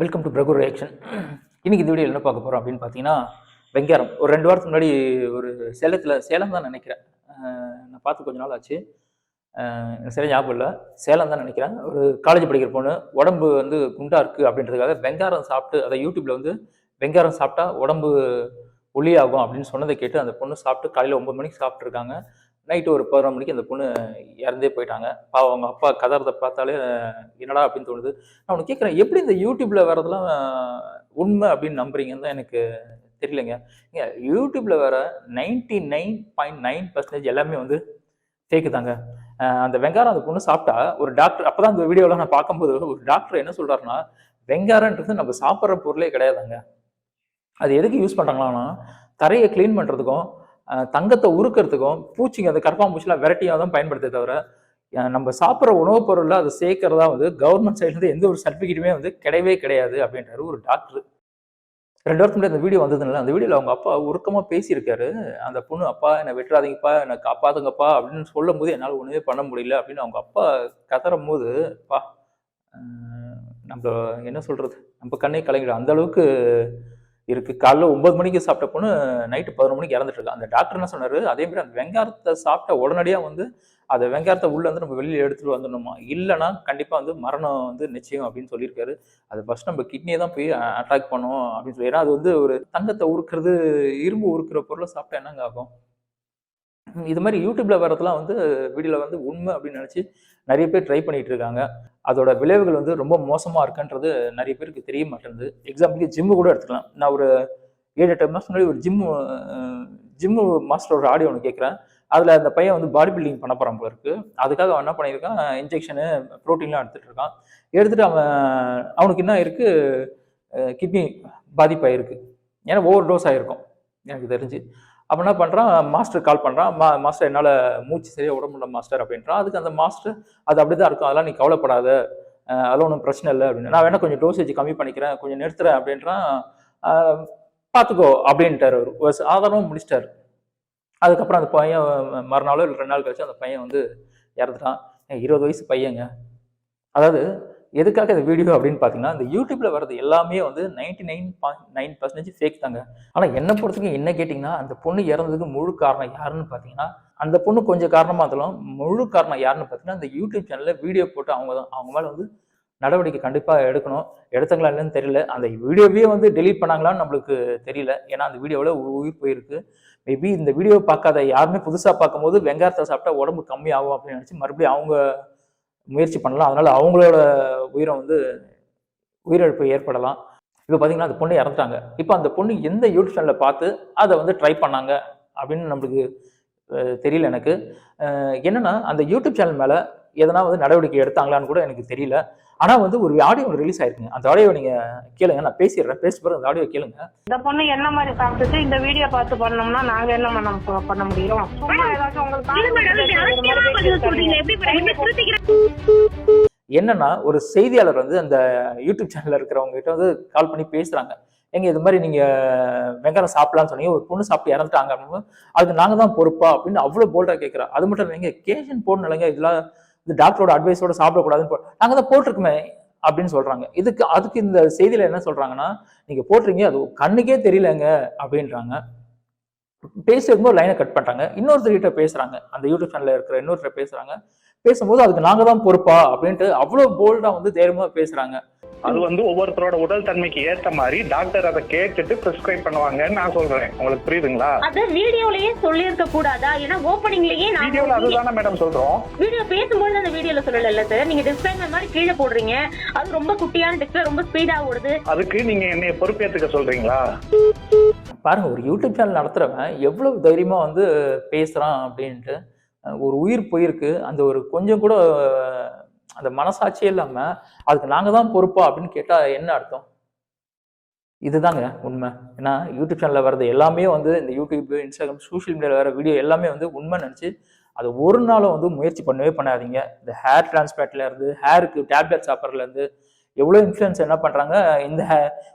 Welcome to பிரகு reaction இன்னைக்கு இந்த video என்ன பார்க்க போகிறோம் அப்படின்னு பார்த்தீங்கன்னா வெங்காரம் ஒரு ரெண்டு வாரத்துக்கு முன்னாடி ஒரு சேலத்தில் சேலம் தான் நினைக்கிறேன். நான் பார்த்து கொஞ்ச நாள் ஆச்சு. எனக்கு சரியா ஞாபகம் இல்லை. சேலம் தான் நினைக்கிறேன். ஒரு காலேஜ் படிக்கிற பொண்ணு உடம்பு வந்து குண்டா இருக்குது அப்படின்றதுக்காக வெங்காரம் சாப்பிட்டு அதை யூடியூப்ல வந்து வெங்காரம் சாப்பிட்டா உடம்பு ஒளியாகும் அப்படின்னு சொன்னதை கேட்டு அந்த பொண்ணு சாப்பிட்டு காலையில் ஒன்பது மணிக்கு சாப்பிட்ருக்காங்க நைட்டு ஒரு பதினொரு மணிக்கு அந்த பொண்ணு இறந்தே போயிட்டாங்க. பாவம் அவங்க அப்பா கதறதை பார்த்தாலே என்னடா அப்படின்னு தோணுது. நான் உனக்கு கேட்குறேன் எப்படி இந்த யூடியூப்பில் வர்றதெல்லாம் உண்மை அப்படின்னு நம்புறீங்கன்னு தான் எனக்கு தெரியலங்க. ஏங்க, யூடியூப்பில் வர ninety nine point nine percentage எல்லாமே வந்து ஃபேக்கு தாங்க. அந்த வெங்காரம் அந்த பொண்ணு சாப்பிட்டா ஒரு டாக்டர் அப்போ தான் அந்த வீடியோலாம் நான் பார்க்கும்போது ஒரு டாக்டர் என்ன சொல்கிறாருன்னா வெங்காரன்றது நம்ம சாப்பிட்ற பொருளே கிடையாதுங்க. அது எதுக்கு யூஸ் பண்ணுறாங்களான்னா தரையை க்ளீன் பண்ணுறதுக்கும் தங்கத்தை உருக்கிறதுக்கும் பூச்சிங்க அந்த கரப்பாம்பூச்சிலாம் வெரைட்டியாக தான் பயன்படுத்தே தவிர நம்ம சாப்பிட்ற உணவுப் பொருளில் அதை சேர்க்கறதா வந்து கவர்மெண்ட் சைட்லேருந்து எந்த ஒரு சர்டிஃபிகேட்டுமே வந்து கிடையவே கிடையாது அப்படின்றாரு ஒரு டாக்டர் ரெண்டு வாரத்துக்கு முன்னாடி அந்த வீடியோ வந்ததுனால அந்த வீடியோவில் அவங்க அப்பா உருக்கமாக பேசியிருக்காரு. அந்த பொண்ணு அப்பா என்னை வெட்டுறாதீங்கப்பா என்னை காப்பாத்துங்கப்பா அப்படின்னு சொல்லும் போது என்னால் ஒன்றுமே பண்ண முடியல அப்படின்னு அவங்க அப்பா கதறும் போது பா நம்ம என்ன சொல்கிறது நம்ம கண்ணே கலங்கிடும். அந்த அளவுக்கு இருக்கு. காலைல ஒன்பது மணிக்கு சாப்பிட்ட பொண்ணு நைட்டு பதினொரு மணிக்கு இறந்துட்டு இருக்கா. அந்த டாக்டர் என்ன சொன்னாரு? அதே மாதிரி அந்த வெங்காரத்தை சாப்பிட்ட உடனடியாக வந்து அந்த வெங்காரத்தை உள்ள வந்து நம்ம வெளியில எடுத்துட்டு வந்துடணுமா? இல்லைன்னா கண்டிப்பா வந்து மரணம் வந்து நிச்சயம் அப்படின்னு சொல்லியிருக்காரு. அது ஃபர்ஸ்ட் நம்ம கிட்னியை தான் போய் அட்டாக் பண்ணும் அப்படின்னு சொல்லி. ஏன்னா அது வந்து ஒரு தங்கத்தை உருக்குறது இரும்பு உருக்குற பொருளை சாப்பிட்டா என்னங்க ஆகும்? இது மாதிரி யூடியூப்ல வரதெல்லாம் வந்து வீடியோல வந்து உண்மை அப்படின்னு நினைச்சு நிறைய பேர் ட்ரை பண்ணிட்டு இருக்காங்க. அதோட விளைவுகள் வந்து ரொம்ப மோசமாக இருக்குன்றது நிறைய பேருக்கு தெரிய மாட்டேங்குது. எக்ஸாம்பிளுக்கு ஜிம்மு கூட எடுத்துக்கலாம். நான் ஒரு ஏழு எட்டு மாதம் முன்னாடி ஒரு ஜிம்மு ஜிம்மு மாஸ்டரோட ஆடியோ ஒன்று கேட்குறேன் அதில் அந்த பையன் வந்து பாடி பில்டிங் பண்ண போகிறான் போல இருக்கு. அதுக்காக அவன் என்ன பண்ணியிருக்கான்? இன்ஜெக்ஷனு ப்ரோட்டீன்லாம் எடுத்துகிட்டு இருக்கான். எடுத்துட்டு அவன் அவனுக்கு என்ன இருக்குது கிட்னி பாதிப்பாயிருக்கு ஏன்னா ஓவர் டோஸ் ஆகிருக்கும் எனக்கு தெரிஞ்சு. அப்போ என்ன பண்ணுறான் மாஸ்டர் கால் பண்ணுறான் மா மாஸ்டர் என்னால் மூச்சு சரியாக விட முடியல மாஸ்டர் அப்படின்றான். அதுக்கு அந்த மாஸ்டர் அது அப்படி தான் இருக்கும். அதெல்லாம் நீ கவலைப்படாத. அதெல்லாம் ஒன்றும் பிரச்சனை இல்லை அப்படின்னு. நான் வேணா கொஞ்சம் டோசேஜ் கம்மி பண்ணிக்கிறேன். கொஞ்சம் நிறுத்துறேன் அப்படின்றான். பார்த்துக்கோ அப்படின்ட்டார் அவர். ஒரு சாதாரணமாக முடிச்சிட்டாரு. அதுக்கப்புறம் அந்த பையன் மறுநாளோ இல்லை ரெண்டு நாள் கழிச்சு அந்த பையன் வந்து இறந்துட்டான். இருபது வயசு பையங்க. அதாவது எதுக்காக இந்த வீடியோ அப்படின்னு பார்த்தீங்கன்னா இந்த யூடியூப்ல வர்றது எல்லாமே வந்து ninety nine point nine percentage fake தாங்க. ஆனால் என்னை பொறுத்தவரைக்கும் என்ன கேட்டிங்கன்னா அந்த பொண்ணு இறந்ததுக்கு முழு காரணம் யாருன்னு பார்த்தீங்கன்னா அந்த பொண்ணு கொஞ்சம் காரணமாக இருந்தாலும் முழு காரணம் யாருன்னு பார்த்தீங்கன்னா அந்த யூடியூப் சேனலில் வீடியோ போட்டு அவங்க தான். அவங்க மேலே வந்து நடவடிக்கை கண்டிப்பாக எடுக்கணும். எடுத்தாங்களா இல்லைன்னு தெரியல. அந்த வீடியோவே வந்து டெலீட் பண்ணாங்களான்னு நம்மளுக்கு தெரியல. ஏன்னா அந்த வீடியோவில் உயிர் போயிருக்கு. மேபி இந்த வீடியோ பார்க்காத யாருமே புதுசாக பார்க்கும்போது வெங்காயத்தை சாப்பிட்டா உடம்பு கம்மியாகும் அப்படின்னு நினச்சி மறுபடியும் அவங்க முயற்சி பண்ணலாம். அதனால அவங்களோட உயிரை வந்து உயிரிழப்பு ஏற்படலாம். இப்போ பார்த்தீங்கன்னா அந்த பொண்ணு இறந்துட்டாங்க. இப்போ அந்த பொண்ணு எந்த யூடியூப் சேனலில் பார்த்து அதை வந்து ட்ரை பண்ணாங்க அப்படின்னு நம்மளுக்கு தெரியல எனக்கு. என்னன்னா அந்த யூடியூப் சேனல் மேலே எதனா வந்து நடவடிக்கை எடுத்தாங்களான்னு கூட எனக்கு தெரியல. ஆனால் வந்து ஒரு ஆடியோ ரிலீஸ் ஆயிருக்குங்க. அந்த ஆடியோ நீங்கள் கேளுங்க. நான் பேசிடுறேன். பேசி பிறகு அந்த ஆடியோ கேளுங்க. இந்த பொண்ணு என்ன மாதிரி சாப்பிட்டுட்டு இந்த வீடியோ பார்த்து பண்ணோம்னா நாங்க என்ன பண்ண பண்ண முடியும்? சும்மா ஏதாச்சும் உங்களுக்கு என்னன்னா ஒரு செய்தியாளர் வந்து அந்த யூடியூப் சேனல்ல இருக்கிறவங்க கிட்ட வந்து கால் பண்ணி பேசுறாங்க. எங்க இது மாதிரி நீங்க வெங்காயம் சாப்பிடலாம்னு சொன்னீங்க. ஒரு பொண்ணு சாப்பிட்டு இறந்துட்டாங்க அப்படின்னு அதுக்கு நாங்க தான் பொறுப்பா அப்படின்னு அவ்வளவு போல்டா கேட்கிறா அது மட்டும் இல்லைங்க கேஷன் போடணும் இல்லைங்க இதெல்லாம் இந்த டாக்டரோட அட்வைஸோட சாப்பிடக்கூடாதுன்னு நாங்கள் தான் போட்டிருக்குமே அப்படின்னு சொல்றாங்க. இதுக்கு அதுக்கு இந்த செய்தியில என்ன சொல்றாங்கன்னா நீங்க போட்டிருங்க அது கண்ணுக்கே தெரியலங்க அப்படின்றாங்க. பேசும்போது லைனை கட் பண்றாங்க. இன்னொருத்தர்கிட்ட பேசுறாங்க. அந்த யூடியூப் சேனல்ல இருக்கிற இன்னொருத்தர் பேசுறாங்க. பேசும்போது அதுக்கு நாங்க தான் பொறுப்பா? அப்படின்ட்டு அவ்வளவு போல்டா வந்து தைரியமா பேசுறாங்க. அது வந்து ஒவ்வொருத்தரோட உடல் தன்மைக்கு ஏத்த மாதிரி டாக்டர் அதை கேட்டுட்டு பிரிஸ்கிரைப் பண்ணுவாங்கன்னு நான் சொல்றேன். உங்களுக்கு புரியுதுங்களா? அத வீடியோலயே சொல்லிருக்க கூடாதா? ஏன்னா ஓப்பனிங்லயே நான் வீடியோல அதுதானே மேடம் சொல்றோம். வீடியோ பேசும்போது அந்த வீடியோல சொல்லல சார் நீங்க டிஸ்பிளேமர் மாதிரி கீழே போடுறீங்க. அது ரொம்ப குட்டியான டிஸ்பிளே ரொம்ப ஸ்பீடா ஓடுது. அதுக்கு நீங்க என்னைய பொறுப்பேத்துக்க சொல்றீங்களா? பாருங்க ஒரு யூடியூப் சேனல் நடத்துறவன் எவ்வளவு தைரியமா வந்து பேசுறான் அப்படின்ட்டு ஒரு உயிர் போயிருக்கு. அந்த ஒரு கொஞ்சம் கூட அந்த மனசாட்சியே இல்லாம அதுக்கு நாங்க தான் பொறுப்பா? அப்படின்னு கேட்டா என்ன அர்த்தம்? இதுதாங்க உண்மை. ஏன்னா யூடியூப் சேனல்ல வர்றது எல்லாமே வந்து இந்த யூடியூப் இன்ஸ்டாகிராம் சோஷியல் மீடியாவில் வர வீடியோ எல்லாமே வந்து உண்மை நினச்சி அது ஒரு நாளும் வந்து முயற்சி பண்ணவே பண்ணாதீங்க. இந்த ஹேர் டிரான்ஸ்பிளான்ட்ல இருந்து ஹேருக்கு டேப்லெட் சாப்பிட்றதுல இருந்து எவ்வளோ இன்ஃப்ளூயன்ஸ் என்ன பண்ணுறாங்க இந்த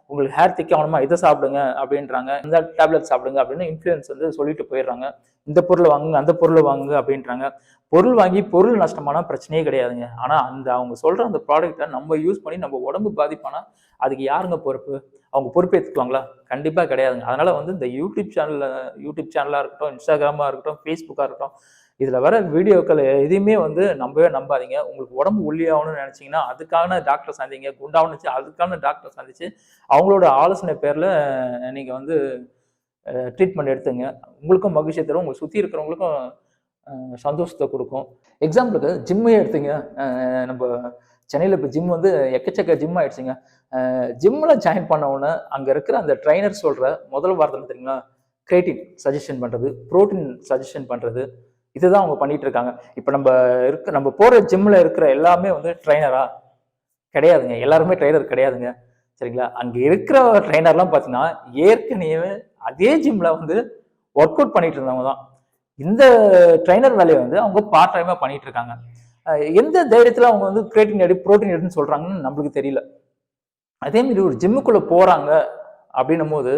உங்களுக்கு ஹேர் திக் ஆகணுமா? இதை சாப்பிடுங்க அப்படின்றாங்க. இந்த டேப்லெட் சாப்பிடுங்க அப்படின்னு இன்ஃப்ளூயன்ஸ் வந்து சொல்லிட்டு போயிடுறாங்க. இந்த பொருளை வாங்குங்க அந்த பொருளை வாங்குங்க அப்படின்றாங்க. பொருள் வாங்கி பொருள் நஷ்டமானா பிரச்சனையே கிடையாதுங்க. ஆனால் அந்த அவங்க சொல்கிற அந்த ப்ராடக்ட்டை நம்ம யூஸ் பண்ணி நம்ம உடம்பு பாதிப்பானா அதுக்கு யாருங்க பொறுப்பு? அவங்க பொறுப்பேற்றுக்குவாங்களா கண்டிப்பாக கிடையாதுங்க. அதனால் வந்து இந்த யூடியூப் சேனலில் யூடியூப் சேனலாக இருக்கட்டும் இன்ஸ்டாகிராமாக இருக்கட்டும் ஃபேஸ்புக்காக இருக்கட்டும் இதில் வர வீடியோக்கள் எதையுமே வந்து நம்பவே நம்பாதீங்க. உங்களுக்கு உடம்பு ஒல்லியாகணும்னு நினச்சிங்கன்னா அதுக்கான டாக்டர் சந்திங்க. குண்டாகணுச்சு அதுக்கான டாக்டர் சந்திச்சு அவங்களோட ஆலோசனை பேரில் நீங்கள் வந்து ட்ரீட்மெண்ட் எடுத்துங்க. உங்களுக்கும் மகிழ்ச்சி தரும். உங்களை சுற்றி இருக்கிறவங்களுக்கும் சந்தோஷத்தை கொடுக்கும். எக்ஸாம்பிளுக்கு ஜிம்மே எடுத்துங்க. நம்ம சென்னையில் இப்போ ஜிம் வந்து எக்கச்சக்க ஜிம் ஆயிடுச்சுங்க. ஜிம்மில் ஜாயின் பண்ணவுடனே அங்கே இருக்கிற அந்த ட்ரைனர் சொல்கிற முதல் வார்த்தை தெரியுங்களா? கிரேட்டின் சஜஷன் பண்ணுறது ப்ரோட்டீன் சஜஷன் பண்ணுறது இதுதான் அவங்க பண்ணிட்டு இருக்காங்க இப்போ நம்ம இருக்க நம்ம போகிற ஜிம்மில் இருக்கிற எல்லாமே வந்து ட்ரைனரா கிடையாதுங்க. எல்லாருமே ட்ரைனர் கிடையாதுங்க. சரிங்களா? அங்கே இருக்கிற ட்ரைனர்லாம் பார்த்தீங்கன்னா ஏற்கனவே அதே ஜிம்மில் வந்து ஒர்க் அவுட் பண்ணிட்டு இருந்தவங்க தான். இந்த ட்ரைனர் வேலையை வந்து அவங்க பார்ட் டைமாக பண்ணிட்டு இருக்காங்க எந்த தைரியத்தில் அவங்க வந்து கிரியேட்டின் எடு ப்ரோட்டீன் எடுன்னு சொல்கிறாங்கன்னு நம்மளுக்கு தெரியல. அதே மாதிரி ஒரு ஜிம்முக்குள்ளே போகிறாங்க அப்படின்னும் போது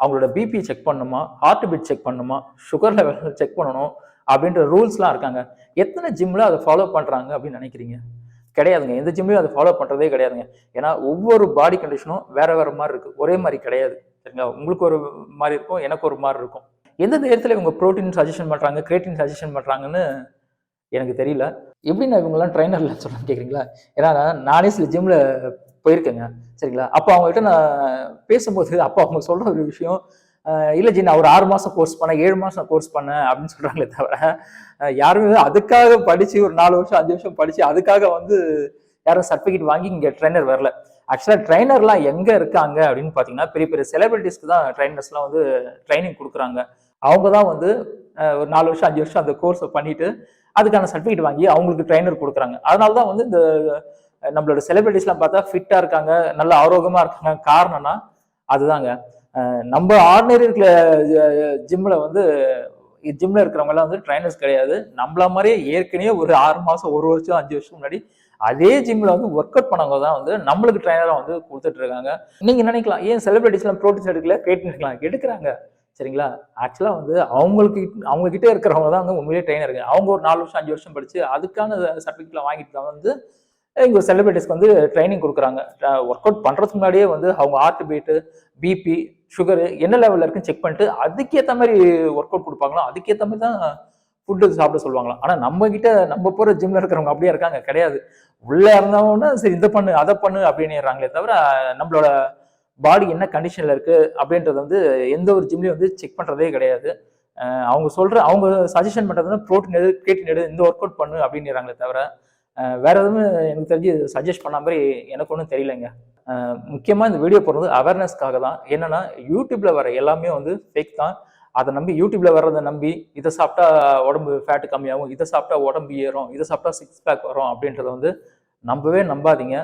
அவங்களோட பிபி செக் பண்ணணுமா? ஹார்ட் பீட் செக் பண்ணணுமா? சுகர் லெவல் செக் பண்ணணும்? அப்படின்ற ரூல்ஸ்லாம் இருக்காங்க. எத்தனை ஜிம்மில் அதை ஃபாலோ பண்ணுறாங்க அப்படின்னு நினைக்கிறீங்க? கிடையாதுங்க. எந்த ஜிம்லையும் அதை ஃபாலோ பண்ணுறதே கிடையாதுங்க. ஏன்னா ஒவ்வொரு பாடி கண்டிஷனும் வேற வேற மாதிரி இருக்குது ஒரே மாதிரி கிடையாது. சரிங்களா? உங்களுக்கு ஒரு மாதிரி இருக்கும் எனக்கு ஒரு மாதிரி இருக்கும். எந்த நேரத்தில் இவங்க ப்ரோட்டீன் சஜஷன் பண்ணுறாங்க கிரேட்டின் சஜஷன் பண்ணுறாங்கன்னு எனக்கு தெரியல. எப்படி நான் இவங்கெல்லாம் ட்ரைனர்ல சொல்கிறேன் கேட்குறீங்களா ஏன்னா நானே சில ஜிம்ல போயிருக்கேங்க. சரிங்களா? அப்போ அவங்ககிட்ட நான் பேசும்போது அப்போ அவங்க சொல்ற ஒரு விஷயம் இல்லை ஜி நான் ஒரு ஆறு மாதம் கோர்ஸ் பண்ணேன் ஏழு மாதம் கோர்ஸ் பண்ணேன் அப்படின்னு சொல்கிறாங்களே தவிர யாருமே அதுக்காக படித்து ஒரு நாலு வருஷம் அஞ்சு வருஷம் படித்து அதுக்காக வந்து யாரும் சர்டிஃபிகேட் வாங்கி இங்கே ட்ரைனர் வரல. ஆக்சுவலாக ட்ரைனர்லாம் எங்கே இருக்காங்க அப்படின்னு பார்த்தீங்கன்னா பெரிய பெரிய செலிபிரிட்டிஸ்க்கு தான் ட்ரைனர்ஸ்லாம் வந்து ட்ரைனிங் கொடுக்குறாங்க. அவங்க தான் வந்து ஒரு நாலு வருஷம் அஞ்சு வருஷம் அந்த கோர்ஸை பண்ணிட்டு அதுக்கான சர்டிஃபிகேட் வாங்கி அவங்களுக்கு ட்ரைனர் கொடுக்குறாங்க. அதனால தான் வந்து இந்த நம்மளோட செலிபிரிட்டிஸ்லாம் பார்த்தா ஃபிட்டாக இருக்காங்க நல்ல ஆரோக்கியமாக இருக்காங்க. காரணம்னா அதுதாங்க. நம்ம ஆர்டினரி இருக்கிற ஜிம்மில் வந்து ஜிம்மில் இருக்கிறவங்க எல்லாம் வந்து ட்ரைனர்ஸ் கிடையாது. நம்மள மாதிரியே ஏற்கனவே ஒரு ஆறு மாதம் ஒரு வருஷம் அஞ்சு வருஷம் முன்னாடி அதே ஜிம்மில் வந்து ஒர்க் அவுட் பண்ணவங்க தான் வந்து நம்மளுக்கு ட்ரைனராக வந்து கொடுத்துட்டு இருக்காங்க. நீங்கள் நினைக்கலாம் ஏன் செலிபிரிட்டிஸ்லாம் ப்ரோட்டீன்ஸ் எடுக்கல? கேட்டின் எடுக்கலாம். எடுக்கிறாங்க. சரிங்களா? ஆக்சுவலாக வந்து அவங்களுக்கு அவங்க கிட்ட இருக்கிறவங்க தான் வந்து உண்மையிலேயே ட்ரைனர் அவங்க ஒரு நாலு வருஷம் அஞ்சு வருஷம் படிச்சு அதுக்கான சர்டிஃபிகேட்லாம் வாங்கிட்டு தான் வந்து இங்கே செலிபிரிட்டிஸ்க்கு வந்து ட்ரைனிங் கொடுக்குறாங்க. ஒர்க் அவுட் பண்ணுறதுக்கு முன்னாடியே வந்து அவங்க ஹார்ட் பீட்டு பிபி சுகரு என்ன லெவலில் இருக்குன்னு செக் பண்ணிட்டு அதுக்கேற்ற மாதிரி ஒர்க் அவுட் கொடுப்பாங்களோ அதுக்கேற்ற மாதிரி தான் ஃபுட்டு சாப்பிட சொல்லுவாங்களாம். ஆனால் நம்ம கிட்ட நம்ம போகிற ஜிம்ல இருக்கிறவங்க அப்படியே இருக்காங்க கிடையாது. உள்ளே இருந்தவங்கன்னா சரி இதை பண்ணு அதை பண்ணு அப்படின்னுறாங்களே தவிர நம்மளோட பாடி என்ன கண்டிஷனில் இருக்குது அப்படின்றது வந்து எந்த ஒரு ஜிம்லையும் வந்து செக் பண்ணுறதே கிடையாது. அவங்க சொல்கிற அவங்க சஜஷன் பண்ணுறது வந்து ப்ரோட்டீன் எடு கேட்டின் எடு இந்த ஒர்க் அவுட் பண்ணு அப்படின்னுறாங்களே தவிர வேற எதுவும் எனக்கு தெரிஞ்சு சஜஸ்ட் பண்ண மாதிரி எனக்கு ஒன்றும் தெரியலைங்க. முக்கியமாக இந்த வீடியோ போடுறது அவேர்னஸ்க்காக தான் என்னென்னா யூடியூப்பில் வர எல்லாமே வந்து ஃபேக் தான். அதை நம்பி யூடியூப்ல வர்றதை நம்பி இதை சாப்பிட்டா உடம்பு ஃபேட் கம்மியாகும் இதை சாப்பிட்டா உடம்பு ஏறும் இதை சாப்பிட்டா சிக்ஸ் பேக் வரும் அப்படின்றத வந்து நம்பவே நம்பாதீங்க.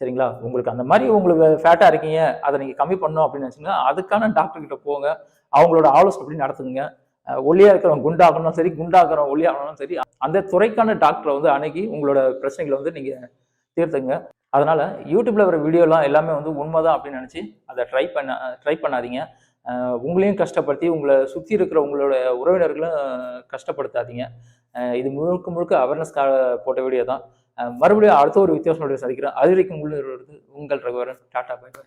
சரிங்களா? உங்களுக்கு அந்த மாதிரி உங்களுக்கு ஃபேட்டாக இருக்கீங்க அதை நீங்கள் கம்மி பண்ணணும் அப்படின்னு நினச்சிங்கன்னா அதுக்கான டாக்டர்கிட்ட போங்க. அவங்களோட ஆலோசனை அப்படி நடத்துங்க. அஹ் இருக்கிறவங்க குண்டாகணும் சரி குண்டாகிறவங்க ஒல்லியாகணும் சரி அந்த துறைக்கான டாக்டரை வந்து அணுகி உங்களோட பிரச்சனைகளை வந்து நீங்கள் தீர்த்துங்க. அதனால் யூடியூப்பில் வர வீடியோலாம் எல்லாமே வந்து உண்மைதான் அப்படின்னு நினச்சி அதை ட்ரை பண்ண ட்ரை பண்ணாதீங்க. உங்களையும் கஷ்டப்படுத்தி உங்களை சுற்றி இருக்கிற உங்களோட உறவினர்களும் கஷ்டப்படுத்தாதீங்க. இது முழுக்க முழுக்க அவேர்னஸ்க்காக போட்ட வீடியோ தான் மறுபடியும் அடுத்த ஒரு வித்தியாசம் சந்திக்கிறேன். அது வரைக்கும் உள்ள உங்கள் ரகுவரன். Tata bye by